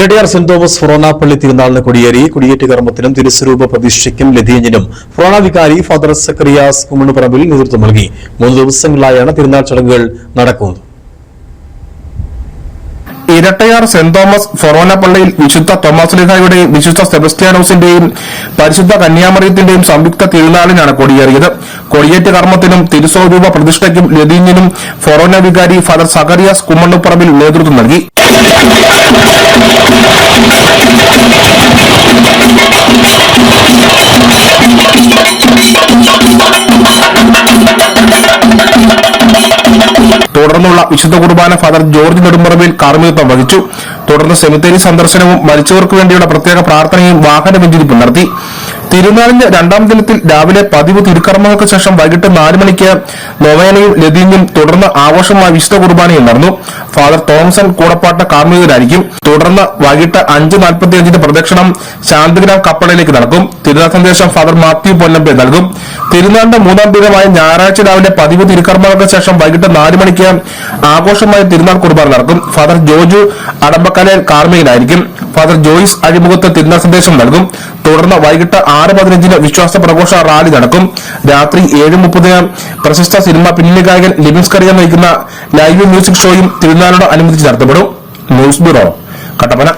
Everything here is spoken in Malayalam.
ഇരട്ടിയാർ സെന്റ് തോമസ് ഫൊറോന പള്ളി തിരുനാളിന് കൊടിയേറി. കുടിയേറ്റ കർമ്മത്തിനും തിരുസ്വരൂപ പ്രതിഷ്ഠയ്ക്കും ലതീഞ്ഞിനും ഫൊറോണ വികാരി ഫാദർ സക്രിയാസ് കുമ്മണ്ണുപറമ്പിൽ നേതൃത്വം നൽകി. മൂന്ന് ദിവസങ്ങളായാണ് തിരുനാൾ ചടങ്ങുകൾ നടക്കുന്നത്. ഇരട്ടയാർ സെന്റ് തോമസ് ഫൊറോന പള്ളിയിൽ വിശുദ്ധ തോമസ് ലിഹായുടെയും വിശുദ്ധ സെബസ്റ്റ്യാനോസിന്റെയും പരിശുദ്ധ കന്യാമറിയത്തിന്റെയും സംയുക്ത തിരുനാളിനാണ് കൊടിയേറിയത്. കൊടിയേറ്റ് കർമ്മത്തിനും തിരുസ്വരൂപ പ്രതിഷ്ഠയ്ക്കും ലതീഞ്ഞിനും ഫൊറോന വികാരി ഫാദർ സഖറിയാസ് കുമ്മണ്ണുപ്പറമ്പിൽ നേതൃത്വം നൽകി. തുടർന്നുള്ള വിശുദ്ധ കുർബാന ഫാദർ ജോർജ് നെടുമ്പറമ്പിൽ കാർമ്മികത്വം വഹിച്ചു. തുടർന്ന് സെമിത്തേരി സന്ദർശനവും മരിച്ചവർക്ക് വേണ്ടിയുള്ള പ്രത്യേക പ്രാർത്ഥനയും വാഹന വെഞ്ചരിപ്പും നടത്തി. തിരുനാളിന്റെ രണ്ടാം ദിനത്തിൽ രാവിലെ പതിവ് തിരുക്കർമ്മങ്ങൾക്ക് ശേഷം വൈകിട്ട് നാല് മണിക്ക് നൊവേനയും ലതീഞ്ഞും തുടർന്ന് ആഘോഷമായ വിശുദ്ധ കുർബാനയും നടന്നു ഫാദർ തോമസൺ കൂടപ്പാട്ട കാർമ്മികരായിരിക്കും. തുടർന്ന് വൈകിട്ട് അഞ്ച് നാൽപ്പത്തിയഞ്ചിന് പ്രദക്ഷിണം ശാന്തിഗ്രാം കപ്പളയിലേക്ക് നടക്കും. തിരുനാൾ സന്ദേശം ഫാദർ മാത്യു പൊന്നമ്പെ നൽകും. തിരുനാളിന്റെ മൂന്നാം ദിനമായ ഞായറാഴ്ച രാവിലെ പതിവ് തിരുക്കർമ്മങ്ങൾക്ക് ശേഷം വൈകിട്ട് നാല് മണിക്ക് ആഘോഷമായ തിരുനാൾ കുർബാന നടക്കും. ഫാദർ ജോജു അടമ്പക്കലയിൽ കാർമ്മികനായിരിക്കും ഫാദർ ജോയിസ് അഴിമുഖത്ത് തിരുനാൾ സന്ദേശം നൽകും. തുടർന്ന് വൈകിട്ട് ആറ് പതിനഞ്ചിന് വിശ്വാസ പ്രഘോഷ റാലി നടക്കും. രാത്രി ഏഴ് മുപ്പതിന് പ്രശസ്ത സിനിമ പിന്നണി ഗായകൻ ലിബിൻസ് കറിയ നയിക്കുന്ന ലൈവ് മ്യൂസിക് ഷോയും തിരുനാളിനോട് അനുബന്ധിച്ച് നടത്തപ്പെടും. News bureau Kattappana.